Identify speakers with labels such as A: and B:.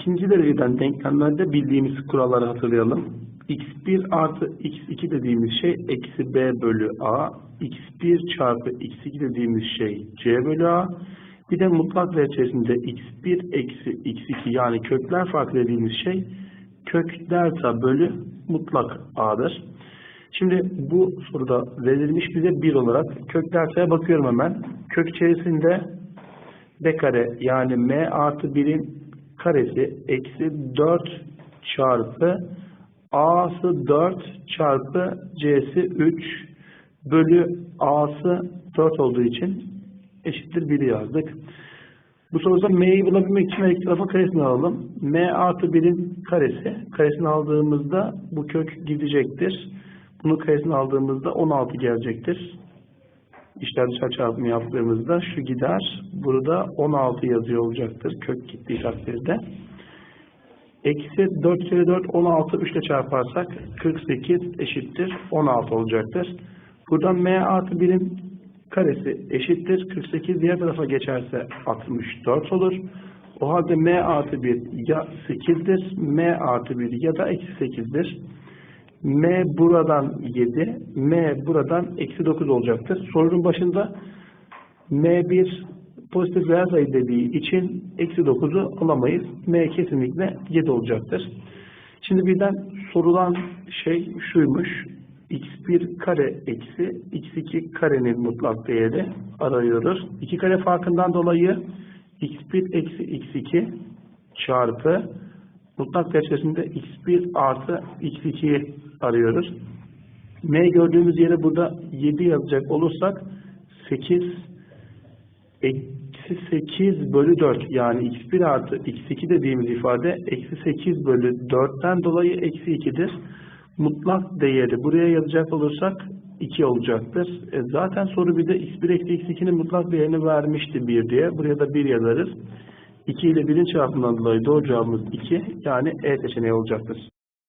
A: ikinci dereceden denklemlerde bildiğimiz kuralları hatırlayalım. x1 artı x2 dediğimiz şey eksi b bölü a. x1 çarpı x2 dediğimiz şey c bölü a. Bir de mutlak değer içerisinde x1 eksi x2 yani kökler farkı dediğimiz şey kök delta bölü mutlak a'dır. Şimdi bu soruda verilmiş bize 1 olarak kök delta'ya bakıyorum hemen. Kök içerisinde b kare yani m artı 1'in karesi eksi 4 çarpı a'sı 4 çarpı c'si 3 bölü a'sı 4 olduğu için eşittir 1'i yazdık. Bu soruda m'yi bulabilmek için her iki tarafa karesini alalım. m artı 1'in karesi. Karesini aldığımızda bu kök gidecektir. Bunu karesini aldığımızda 16 gelecektir. İşler dışarı çarpımı yaptığımızda şu gider. Burada 16 yazıyor olacaktır. Kök gittiği takdirde. Eksi 4 kere 4 16 3 ile çarparsak 48 eşittir 16 olacaktır. Buradan m artı 1'in karesi eşittir 48 diğer tarafa geçerse 64 olur. O halde m artı 1 ya 8'dir m artı 1 ya da eksi 8'dir. m buradan 7 m buradan eksi 9 olacaktır. Sorunun başında m1 pozitif reel sayı dediği için eksi 9'u alamayız. M kesinlikle 7 olacaktır. Şimdi birden sorulan şey şuymuş. x1 kare eksi x2 karenin mutlak değeri arıyoruz. 2 kare farkından dolayı x1 eksi x2 çarpı mutlak değer içerisinde x1 artı x2'yi arıyoruz. M gördüğümüz yere burada 7 yazacak olursak 8 eksi 8 bölü 4 yani x1 artı x2 dediğimiz ifade eksi 8 bölü 4'ten dolayı eksi 2'dir. Mutlak değeri buraya yazacak olursak 2 olacaktır. E zaten soru bir de x1 eksi x2'nin mutlak değerini vermişti 1 diye. Buraya da 1 yazarız. 2 ile 1'in çarpımından dolayı doğru cevabımız 2 yani E seçeneği olacaktır.